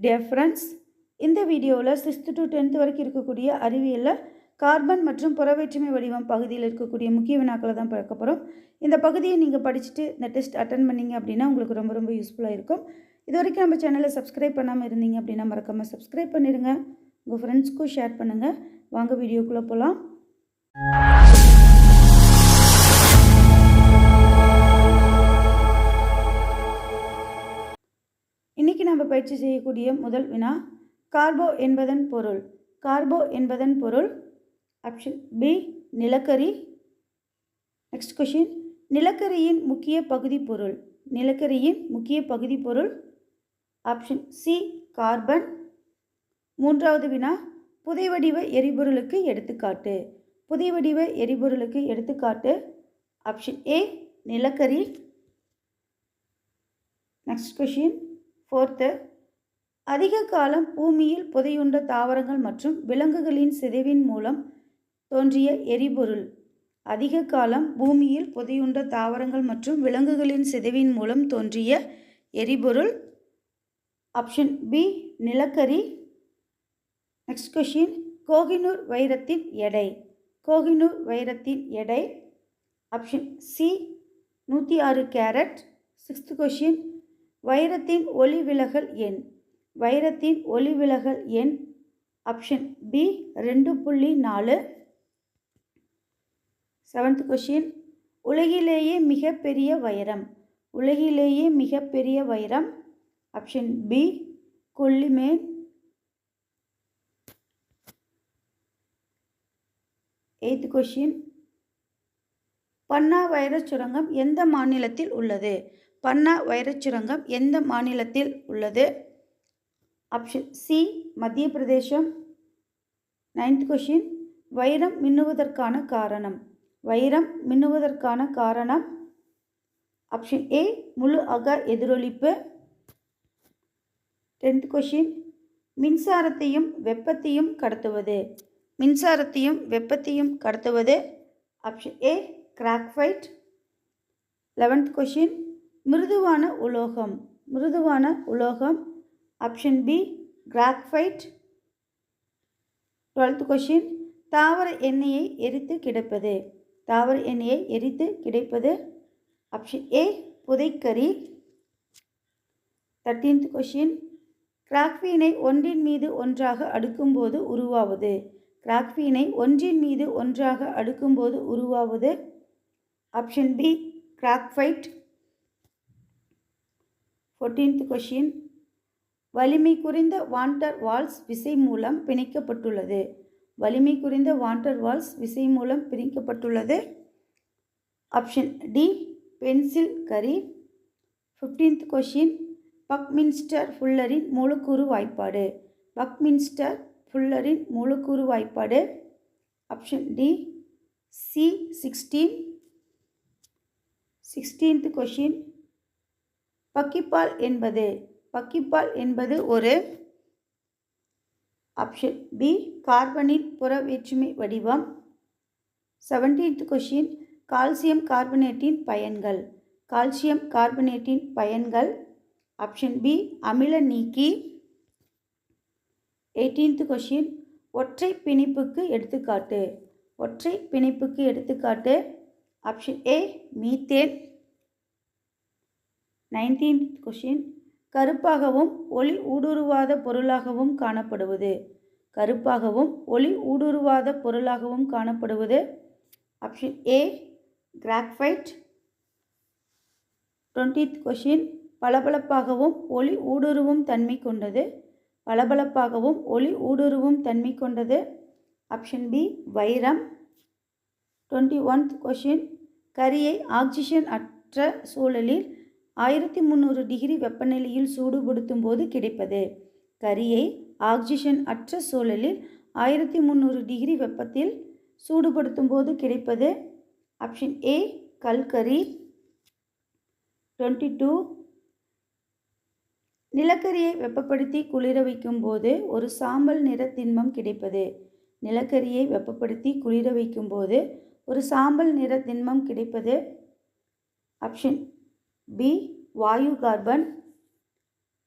Dear friends இந்த வீடியோவில் sixth to tenth வரைக்கும் இருக்கக்கூடிய அறிவியலில் கார்பன் மற்றும் புறவேற்றுமை வடிவம் பகுதியில் இருக்கக்கூடிய முக்கிய வினாக்களை தான் பார்க்க போகிறோம் இந்த பகுதியை நீங்கள் படிச்சுட்டு இந்த டெஸ்ட் அட்டன் பண்ணீங்க அப்படின்னா உங்களுக்கு ரொம்ப ரொம்ப யூஸ்ஃபுல்லாக இருக்கும். இது வரைக்கும் நம்ம சேனலை சப்ஸ்கிரைப் பண்ணாமல் இருந்தீங்க அப்படின்னா மறக்காமல் சப்ஸ்கிரைப் பண்ணிடுங்க உங்கள் ஃப்ரெண்ட்ஸ்க்கும் ஷேர் பண்ணுங்கள் வாங்க வீடியோக்குள்ளே போகலாம் பயிற்சி செய்யக்கூடிய முதல் வினா கார்போ என்பதன் பொருள். கார்போ என்பதன் பொருள். ஆப்ஷன் பி நிலக்கரி. நெக்ஸ்ட் கொஷின் நிலக்கரியின் முக்கிய பகுதி பொருள். நிலக்கரியின் முக்கிய பகுதி பொருள். ஆப்ஷன் சி கார்பன் மூன்றாவது வினா புதைவடிவ எரிபொருளுக்கு எடுத்துக்காட்டு. புதைவடிவ எரிபொருளுக்கு எடுத்துக்காட்டு. ஆப்ஷன் ஏ நிலக்கரி. நெக்ஸ்ட் கொஷின் ஃபோர்த்து அதிக காலம் பூமியில் புதையுண்ட தாவரங்கள் மற்றும் விலங்குகளின் சிதைவின் மூலம் தோன்றிய எரிபொருள். அதிக காலம் பூமியில் புதையுண்ட தாவரங்கள் மற்றும் விலங்குகளின் சிதைவின் மூலம் தோன்றிய எரிபொருள். ஆப்ஷன் பி நிலக்கரி. நெக்ஸ்ட் கொஷின் கோகினூர் வைரத்தின் எடை. கோகினூர் வைரத்தின் எடை. ஆப்ஷன் சி நூற்றி ஆறு கேரட். சிக்ஸ்த் கொஷின் வைரத்தின் ஒளி விலகல் எண். வைரத்தின் ஒளி விலகல் எண். ஆப்ஷன் பி ரெண்டு புள்ளி நாலு. செவன்த் கொஷின் உலகிலேயே மிகப்பெரிய வைரம். உலகிலேயே மிகப்பெரிய வைரம். Option B Cullinan eighth question Panna வைரச் சுரங்கம் எந்த மாநிலத்தில் உள்ளது? பன்னா வைரச் சுரங்கம் எந்த மாநிலத்தில் உள்ளது? ஆப்ஷன் சி மத்திய பிரதேசம். நைன்த் கொஷின் வைரம் மின்னுவதற்கான காரணம். வைரம் மின்னுவதற்கான காரணம். ஆப்ஷன் ஏ முழு அக எதிரொலிப்பு. டென்த் கொஷின் மின்சாரத்தையும் வெப்பத்தையும் கடத்துவது. மின்சாரத்தையும் வெப்பத்தையும் கடத்துவது. Option A graphite eleventh question மிருதுவான உலோகம். மிருதுவான உலோகம். Option B graphite twelfth question தாவர எண்ணெயை எரித்து கிடைப்பது. தாவர எண்ணெயை எரித்து கிடைப்பது. ஆப்ஷன் ஏ புதைக்கறி. தேர்ட்டீன்த் கொஷின் கிராக்ஃபீனை ஒன்றின் மீது ஒன்றாக அடுக்கும்போது உருவாவது. கிராக்ஃபீனை ஒன்றின் மீது ஒன்றாக அடுக்கும்போது உருவாவது. Option B graphite fourteenth question வலிமை குறைந்த வாண்டர் வால்ஸ் விசை மூலம் பிணைக்கப்பட்டுள்ளது. வலிமை குறைந்த வாண்டர் வால்ஸ் விசை மூலம் பிணைக்கப்பட்டுள்ளது. ஆப்ஷன் டி பென்சில் கரி ஃபிஃப்டீன்த் கொஷின் பக்மின்ஸ்டர் ஃபுல்லரின் மூலக்கூறு வாய்ப்பாடு. பக்மின்ஸ்டர் ஃபுல்லரின் மூலக்கூறு வாய்ப்பாடு. Option D C sixteen sixteenth question buckyball என்பது பக்கிப்பால் என்பது ஒரு ஆப்ஷன் பி கார்பனின் புற வேற்றுமை வடிவம். செவன்டீன்த் கொஷின் கால்சியம் கார்பனேட்டின் பயன்கள். கால்சியம் கார்பனேட்டின் பயன்கள். ஆப்ஷன் பி அமில நீக்கி. எயிட்டீன்த் கொஷின் ஒற்றை பிணைப்புக்கு எடுத்துக்காட்டு. ஒற்றை பிணைப்புக்கு எடுத்துக்காட்டு. Option A methane. Nineteenth question கருப்பாகவும் ஒளி ஊடுருவாத பொருளாகவும் காணப்படுவது. கருப்பாகவும் ஒளி ஊடுருவாத பொருளாகவும் காணப்படுவது. Option A graphite twentieth question பளபளப்பாகவும் ஒளி ஊடுருவும் தன்மை கொண்டது. பளபளப்பாகவும் ஒளி ஊடுருவும் தன்மை கொண்டது. ஆப்ஷன் பி வைரம். டுவெண்ட்டி ஒன்த் கொஷின் கரியை ஆக்சிஜன் அற்ற சூழலில் ஆயிரத்தி முந்நூறு டிகிரி வெப்பநிலையில் சூடுபடுத்தும் போது கிடைப்பது. கரியை ஆக்சிஜன் அற்ற சூழலில் ஆயிரத்தி முந்நூறு டிகிரி வெப்பத்தில் சூடுபடுத்தும் போது கிடைப்பது. ஆப்ஷன் ஏ கல்கரி. டுவெண்ட்டி டூ நிலக்கரியை வெப்பப்படுத்தி குளிர வைக்கும் போது ஒரு சாம்பல் நிற திண்மம் கிடைப்பது. நிலக்கரியை வெப்பப்படுத்தி குளிர வைக்கும் போது ஒரு சாம்பல் நிற திண்மம் கிடைப்பது. ஆப்ஷன் பி வாயு கார்பன்.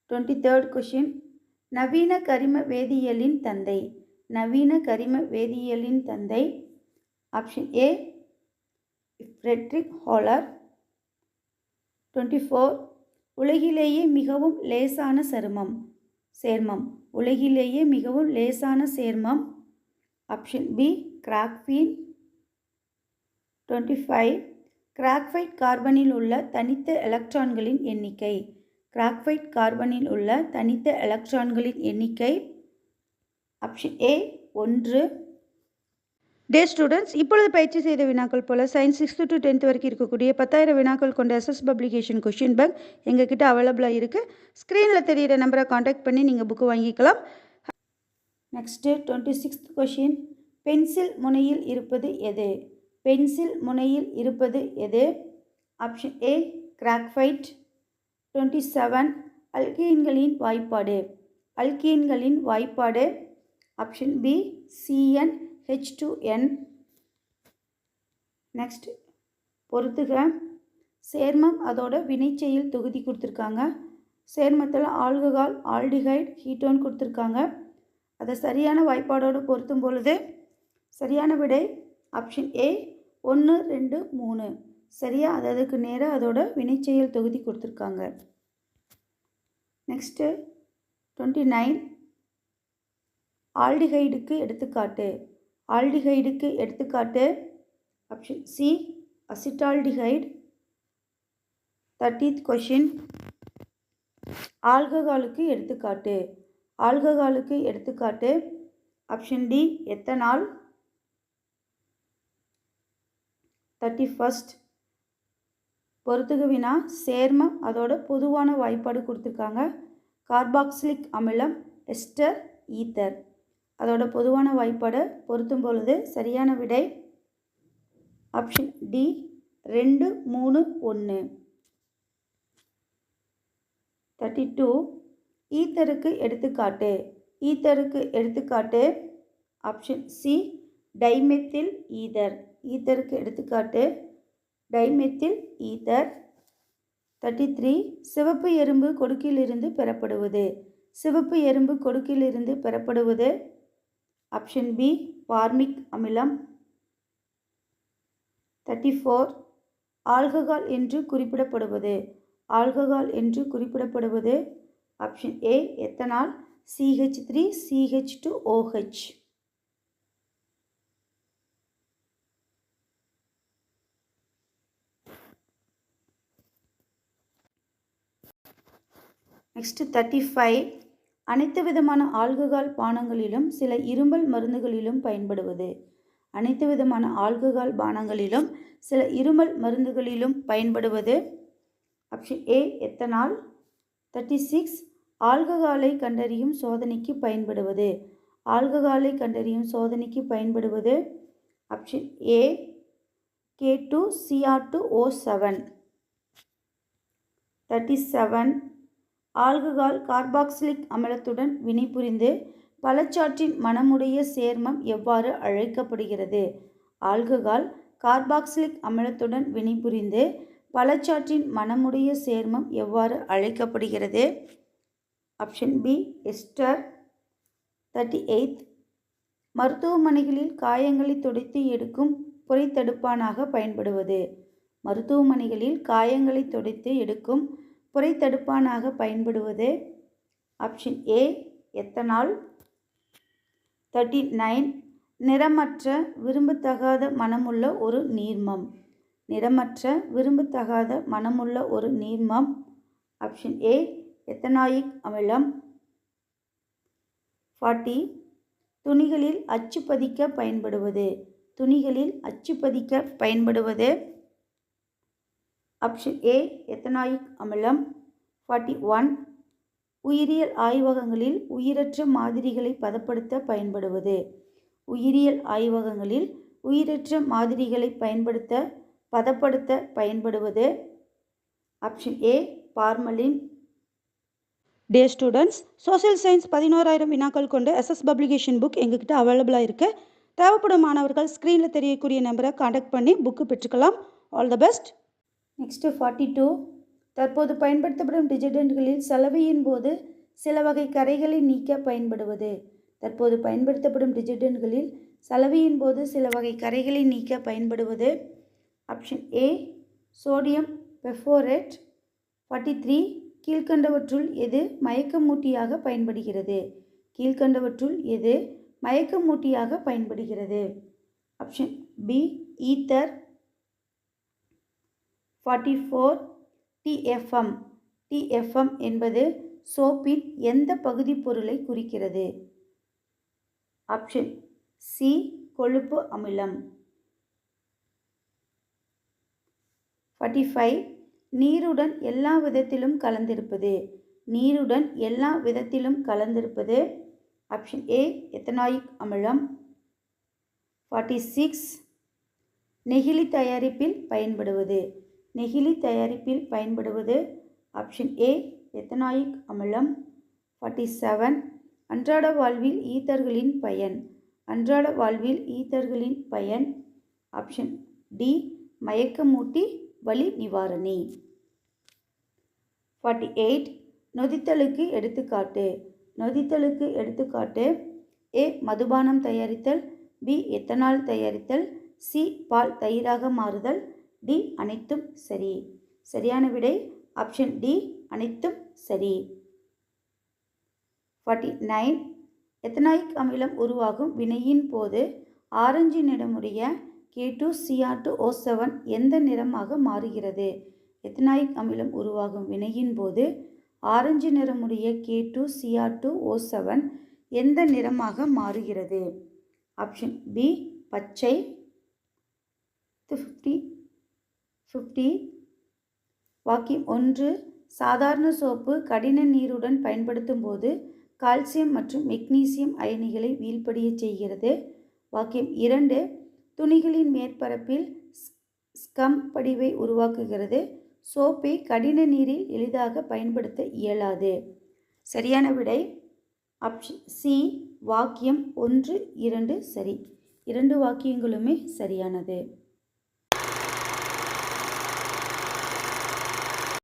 டுவெண்ட்டி தேர்ட் கொஷின் நவீன கரிம வேதியியலின் தந்தை. நவீன கரிம வேதியியலின் தந்தை. Option A Friedrich Wöhler twenty four உலகிலேயே மிகவும் லேசான சருமம். சேர்மம். உலகிலேயே மிகவும் லேசான சேர்மம். Option B graphene. Twenty five graphite கார்பனில் உள்ள தனித்த எலக்ட்ரான்களின் எண்ணிக்கை. கிராக்ஃபைட் கார்பனில் உள்ள தனித்த எலக்ட்ரான்களின் எண்ணிக்கை. ஆப்ஷன் ஏ ஒன்று. டே ஸ்டூடெண்ட்ஸ் இப்பொழுது பயிற்சி செய்த வினாக்கள் போல் சயின்ஸ் சிக்ஸ்த்து டு டென்த் வரைக்கும் இருக்கக்கூடிய பத்தாயிரம் வினாக்கள் கொண்ட எஸ்எஸ் பப்ளிகேஷன் கொஷின் பேங்க் எங்ககிட்ட அவைலபிளாக இருக்குது ஸ்க்ரீனில் தெரியிற நம்பரை காண்டாக்ட் பண்ணி நீங்கள் புக்கு வாங்கிக்கலாம். Next twenty sixth question pencil முனையில் இருப்பது எது? பென்சில் முனையில் இருப்பது எது? Option A graphite twenty seven அல்கீன்களின் வாய்ப்பாடு. அல்கீன்களின் வாய்ப்பாடு. Option B C n H two n next பொறுத்துக. சேர்மம் அதோட வினைச்செயல் தொகுதி கொடுத்துருக்காங்க. சேர்மத்தில் ஆல்கஹால் ஆல்டிஹைட் ஹீட்டோன் கொடுத்துருக்காங்க. அதை சரியான வாய்ப்பாடோடு பொருத்தும் பொழுது சரியான விடை ஆப்ஷன் ஏ ஒன்று ரெண்டு மூணு. சரியா? அது அதுக்கு நேராக அதோட வினைச்செயல் தொகுதி கொடுத்துருக்காங்க. நெக்ஸ்ட்டு டுவெண்ட்டி நைன் ஆல்டிஹைடுக்கு எடுத்துக்காட்டு. ஆல்டிஹைடுக்கு எடுத்துக்காட்டு option C acetaldehyde thirtieth question ஆல்கஹாலுக்கு எடுத்துக்காட்டு. ஆல்கஹாலுக்கு எடுத்துக்காட்டு. Option D ethanol? Thirty first பொறுத்துக வினா சேர்மம் அதோட பொதுவான வாய்ப்பாடு கொடுத்துருக்காங்க. கார்பாக்சிலிக் அமிலம் எஸ்டர் ஈத்தர் அதோட பொதுவான வாய்ப்பாடை பொருத்தும் பொழுது சரியான விடை ஆப்ஷன் டி ரெண்டு மூணு ஒன்று தேர்ட்டி டூ ஈத்தருக்கு எடுத்துக்காட்டு. ஈத்தருக்கு எடுத்துக்காட்டு ஆப்ஷன் சி டைமெத்தில் ஈதர் ஈத்தருக்கு எடுத்துக்காட்டு. டைமெத்தில் ஈத்தர் தேர்ட்டி த்ரீ சிவப்பு எறும்பு கொடுக்கிலிருந்து பெறப்படுவது. சிவப்பு எறும்பு கொடுக்கிலிருந்து பெறப்படுவது. ஆப்ஷன் பி பார்மிக் அமிலம். தேர்ட்டி ஃபோர் ஆல்கஹால் என்று குறிப்பிடப்படுவது. ஆல்கஹால் என்று குறிப்பிடப்படுவது. Option A ethanol C H three C H two O H next thirty five அனைத்து விதமான ஆல்கஹால் பானங்களிலும் சில இருமல் மருந்துகளிலும் பயன்படுவது. அனைத்து விதமான ஆல்கஹால் பானங்களிலும் சில இருமல் மருந்துகளிலும் பயன்படுவது. Option A ethanol thirty six ஆல்கஹாலை கண்டறியும் சோதனைக்கு பயன்படுவது. ஆல்கஹாலை கண்டறியும் சோதனைக்கு பயன்படுவது. Option A K two C R two O seven thirty seven alcohol carboxylic அமிலத்துடன் வினைபுரிந்து பழச்சாற்றின் மனமுடைய சேர்மம் எவ்வாறு அழைக்கப்படுகிறது? ஆல்கஹால் கார்பாக்சிலிக் அமிலத்துடன் வினைபுரிந்து பழச்சாற்றின் மனமுடைய சேர்மம் எவ்வாறு அழைக்கப்படுகிறது? Option B ester thirty eight மருத்துவமனைகளில் காயங்களை துடைத்து எடுக்கும் புரைத்தடுப்பானாக பயன்படுவது. மருத்துவமனைகளில் காயங்களை துடைத்து எடுக்கும் புரைத்தடுப்பானாக பயன்படுவது? Option A ethanol? Thirty nine நிறமற்ற விரும்பத்தகாத மனமுள்ள ஒரு நீர்மம். நிறமற்ற விரும்பத்தகாத மனமுள்ள ஒரு நீர்மம். ஆப்ஷன் ஏ எத்தனாயிக் அமிலம்? ஃபார்ட்டி துணிகளில் அச்சு பதிக்க பயன்படுவது. துணிகளில் அச்சு பதிக்க பயன்படுவது. ஆப்ஷன் ஏ எத்தனாயிக் அமிலம். ஃபார்ட்டி ஒன் உயிரியல் ஆய்வகங்களில் உயிரற்ற மாதிரிகளை பதப்படுத்த பயன்படுவது. உயிரியல் ஆய்வகங்களில் உயிரற்ற மாதிரிகளை பயன்படுத்த பதப்படுத்த பயன்படுவது. Option A formalin dear students social science பதினோராயிரம் வினாக்கள் கொண்ட எஸ்எஸ் பப்ளிகேஷன் புக் எங்ககிட்ட அவைலபிளாக இருக்குது தேவைப்படும் மாணவர்கள் ஸ்க்ரீனில் தெரியக்கூடிய நம்பரை காண்டாக்ட் பண்ணி book பெற்றுக்கலாம். All the best next forty two. தற்போது பயன்படுத்தப்படும் டிஜிடெண்ட்களில் சலவையின் போது சில வகை கரைகளை நீக்க பயன்படுவது. தற்போது பயன்படுத்தப்படும் டிஜிடெண்ட்களில் சலவையின் போது சில வகை கரைகளை நீக்க பயன்படுவது. Option A sodium perborate. Forty three கீழ்கண்டவற்றுள் எது மயக்கமூட்டியாக பயன்படுகிறது? கீழ்கண்டவற்றுள் எது மயக்கமூட்டியாக பயன்படுகிறது? Option B ether. Forty four T F M T F M என்பது சோப்பின் எந்த பகுதி பொருளை குறிக்கிறது? ஆப்ஷன் சி கொழுப்பு அமிலம். ஃபார்ட்டி ஃபைவ் நீருடன் எல்லா விதத்திலும் கலந்திருப்பது. நீருடன் எல்லா விதத்திலும் கலந்திருப்பது. ஆப்ஷன் ஏ எத்தனாயிக் அமிலம். ஃபார்ட்டி சிக்ஸ் நெகிழி தயாரிப்பில் பயன்படுவது. நெகிழி தயாரிப்பில் பயன்படுவது ஆப்ஷன் ஏ எத்தனாயிக் அமிலம். ஃபார்ட்டி செவன் அன்றாட வாழ்வில் ஈத்தர்களின் பயன். அன்றாட வாழ்வில் ஈத்தர்களின் பயன். ஆப்ஷன் டி மயக்கமூட்டி வலி நிவாரணி. ஃபார்ட்டி எயிட் நொதித்தலுக்கு எடுத்துக்காட்டு. நொதித்தலுக்கு எடுத்துக்காட்டு. ஏ மதுபானம் தயாரித்தல். பி எத்தனால் தயாரித்தல். சி பால் தயிராக மாறுதல். டி அனைத்தும் சரி. சரியான விடை ஆப்ஷன் டி அனைத்தும் சரி. ஃபார்ட்டி நைன் எத்தனாயிக் அமிலம் உருவாகும் வினையின் போது orange நிறமுடைய K two C R two O seven எந்த நிறமாக மாறுகிறது? எத்தனாயிக் அமிலம் உருவாகும் வினையின் போது orange நிறமுடைய K two C R two O seven எந்த நிறமாக மாறுகிறது? ஆப்ஷன் பி பச்சை. ஃபிஃப்டி ஃபிஃப்டி வாக்கியம் ஒன்று. சாதாரண சோப்பு கடின நீருடன் பயன்படுத்தும் போது கால்சியம் மற்றும் மெக்னீசியம் அயனிகளை வீழ்படிய செய்கிறது. வாக்கியம் இரண்டு. துணிகளின் மேற்பரப்பில் ஸ்கம் படிவை உருவாக்குகிறது. சோப்பை கடின நீரில் எளிதாக பயன்படுத்த இயலாது. சரியான விடை. ஆப்ஷன் சி வாக்கியம் ஒன்று இரண்டு சரி. இரண்டு வாக்கியங்களுமே சரியானது.